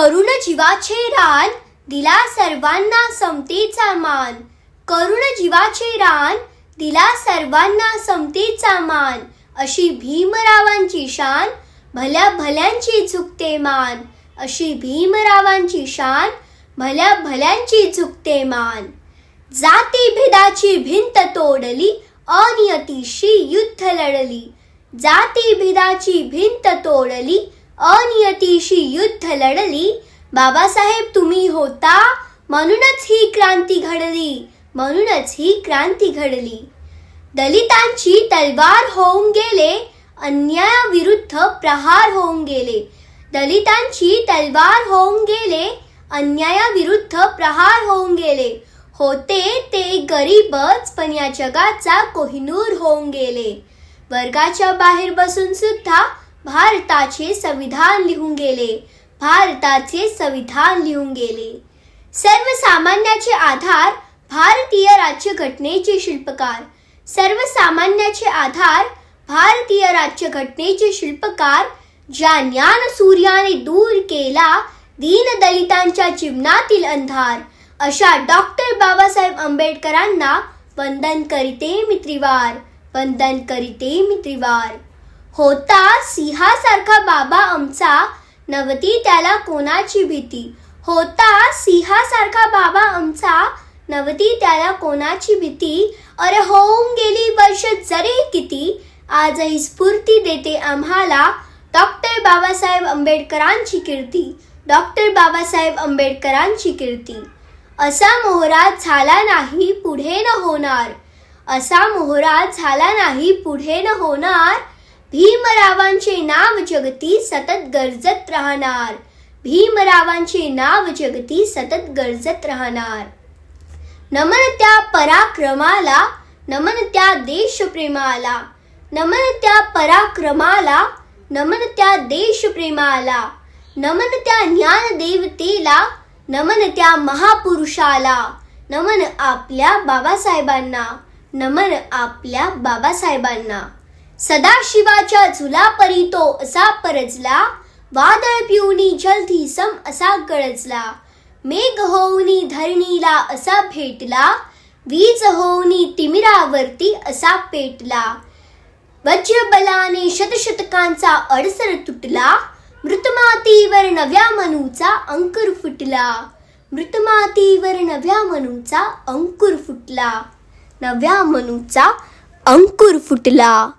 करुण जीवाचे रान दिला सर्वांना समतेचा मान. करुण जीवाचे रान दिला सर्वांना समतेचा मान. अशी भीमरावांची शान भल्या भल्यांची चुकते मान. अशी भीमरावांची शान भल्या भल्यांची चुकते मान. जाती भेदाची भिंत तोडली अनियतीशी युद्ध लढली. जाती भेदाची भिंत तोडली अनियतीशी युद्ध लढली. बाबासाहेब तुम्ही होता. म्हणूनच ही क्रांती घडली. म्हणूनच ही क्रांती घडली. दलितांची तलवार होऊन गेले. अन्यायाविरुद्ध प्रहार होऊन गेले. दलितांची तलवार होऊन गेले. अन्यायाविरुद्ध प्रहार होऊन गेले. होते ते गरीबच पण या जगाचा कोहिनूर होऊन गेले. वर्गाच्या बाहेर बसून सुद्धा भारताचे संविधान लिहून गेले. भारताचे संविधान लिहून गेले. सर्वसामान्याचे आधार भारतीय राज्यघटनेचे शिल्पकार. सर्वसामान्याचे आधार भारतीय राज्यघटनेचे शिल्पकार ज्या ज्ञान सूर्याने दूर केला दीन दलितांच्या जीवनातील अंधार. अशा डॉक्टर बाबासाहेब आंबेडकरांना वंदन करीते मित्रिवार वंदन करीते मित्रिवार. होता. सिंहासारखा बाबा आमचा. नव्हती त्याला कोणाची भीती? होता. सिंहासारखा बाबा आमचा. नव्हती त्याला कोणाची भीती? अरे होऊन गेली वर्ष जरी किती? आजही स्फूर्ती देते आम्हाला. डॉक्टर बाबासाहेब आंबेडकरांची कीर्ती. डॉक्टर बाबासाहेब आंबेडकरांची कीर्ती. असा मोहरा झाला नाही पुढे न होणार. असा मोहरा झाला नाही पुढे न होणार. भीमरावांचे नाव जगती सतत गरजत राहणार. भीमरावांचे नाव जगती सतत गरजत राहणार. नमन त्या पराक्रमाला नमन त्या देशप्रेमाला नमन त्या पराक्रमाला नमन त्या देशप्रेमाला नमन त्या ज्ञानदेवतेला नमन त्या महापुरुषाला नमन आपल्या बाबासाहेबांना नमन आपल्या बाबासाहेबांना. सदाशिवाच्या झुलापरी तो असा परजला. वादळ पिऊनी जलधी सम असा गळजला. मेघ होऊनी धरणीला असा भेटला. वीज होऊनी तिमिरावरती असा पेटला. वज्रबलाने शतशतकांचा अडसर तुटला. मृतमातीवर नव्या मनूचा अंकुर फुटला. मृतमातीवर नव्या मनूचा अंकुर फुटला. नव्या मनूचा अंकुर फुटला.